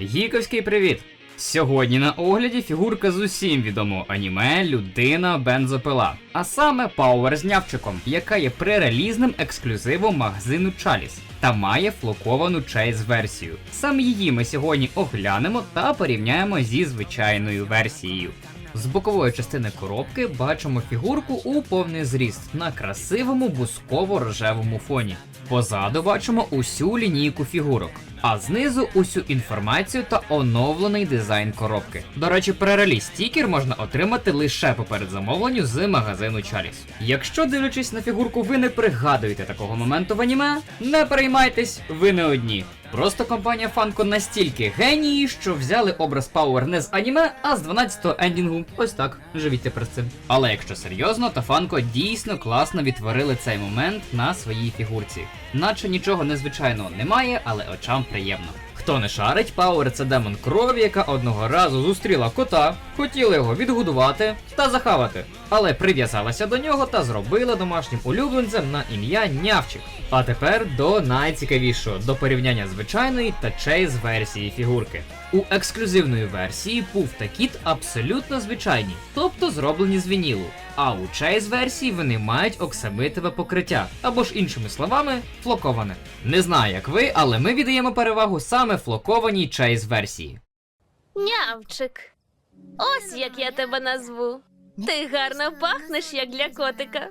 Гіковський привіт! Сьогодні на огляді фігурка з усім відомого аніме Людина бензопила, а саме Power з нявчиком, яка є пререлізним ексклюзивом магазину Чаліс та має флоковану чейз-версію. Саме її ми сьогодні оглянемо та порівняємо зі звичайною версією. З бокової частини коробки бачимо фігурку у повний зріст на красивому бусково-рожевому фоні. Позаду бачимо усю лінійку фігурок, а знизу усю інформацію та оновлений дизайн коробки. До речі, перералі стікер можна отримати лише по передзамовленню з магазину Чаліс. Якщо дивлячись на фігурку, ви не пригадуєте такого моменту в аніме, не переймайтесь, ви не одні. Просто компанія Фанко настільки генії, що взяли образ Пауер не з аніме, а з 12-го ендінгу. Ось так, живіть тепер з цим. Але якщо серйозно, то Фанко дійсно класно відтворили цей момент на своїй фігурці. Наче нічого незвичайного немає, але очам приємно. Хто не шарить, Пауер це демон крові, яка одного разу зустріла кота, хотіла його відгодувати та захавати, але прив'язалася до нього та зробила домашнім улюбленцем на ім'я Нявчик. А тепер до найцікавішого до порівняння звичайної та чейз версії фігурки. У ексклюзивної версії Пуф та кіт абсолютно звичайні, тобто зроблені з вінілу. А у чейз версії вони мають оксамитове покриття, або ж іншими словами, флоковане. Не знаю, як ви, але ми віддаємо перевагу саме флокованій чейз версії. Нявчик. Ось як я тебе назву. Ти гарно пахнеш, як для котика.